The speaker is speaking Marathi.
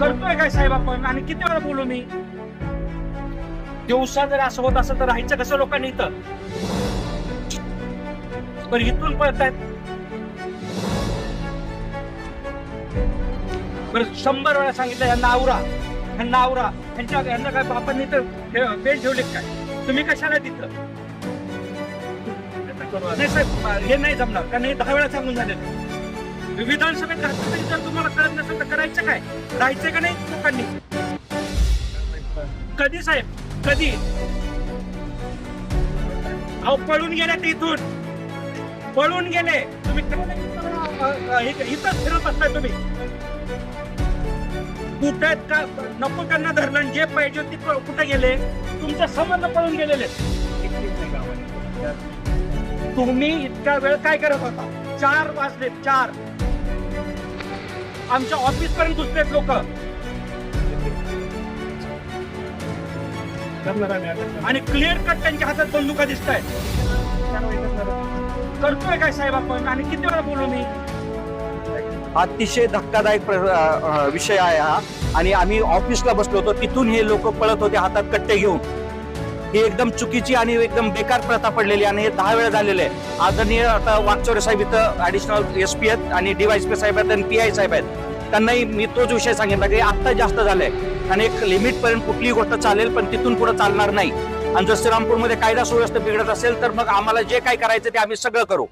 करतोय काय साहेब आपण? आणि किती वेळा बोलू मी? दिवसा जर असं होत असं तर राहायचं कसं लोकांनी इथं? पण इथून पळतायत बरं शंभर वेळा सांगितलं यांना आवरा. ह्यांना आवरा. यांच्या यांना काय बापांनी तर बेल ठेवले काय? तुम्ही कशाला तिथं? नाही साहेब हे नाही जमणार. कारण हे दहा वेळा सांगून झाले विधानसभेत घातलं तरी जर तुम्हाला कळत नसेल करायचं काय? राहायचं का नाही लोकांनी? कधी साहेब? कधी? अहो पळून गेले ते इथून. पळून गेले. तुम्ही इथं, इथंच फिरत असताय तुम्ही. कुठे का नको त्यांना धरलं. जे पाहिजे ते कुठे गेले? तुमच्या संबंध पळून गेलेले. तुम्ही इतका वेळ काय करत होता? चार वाजले चार. आमच्या ऑफिस पर्यंत घुसलेत लोक. आणि क्लिअर कट त्यांच्या हातात बंदुका दिसत आहेत करतोय काय साहेब आपण? आणि किती वेळा बोलू मी? अतिशय धक्कादायक प्र- विषय आहे हा. आणि आम्ही ऑफिसला बसलो होतो. तिथून हे लोक पळत होते हातात कट्टे घेऊन. ही एकदम चुकीची आणि एकदम बेकार प्रथा पडलेली आणि हे दहा वेळा झालेलं आहे. आदरणीय आता वाकचोरे साहेब इथं ऍडिशनल एस पी आहेत आणि डीवायस साहेब आहेत आणि पी आय साहेब आहेत. त्यांनाही मी तोच विषय सांगितला की आत्ता जास्त झालंय. आणि एक लिमिटपर्यंत कुठलीही गोष्ट चालेल पण तिथून पुढे चालणार नाही. आणि जर श्रीरामपूरमध्ये कायदा सुव्यवस्था बिघडत असेल तर मग आम्हाला जे काय करायचं ते आम्ही सगळं करू.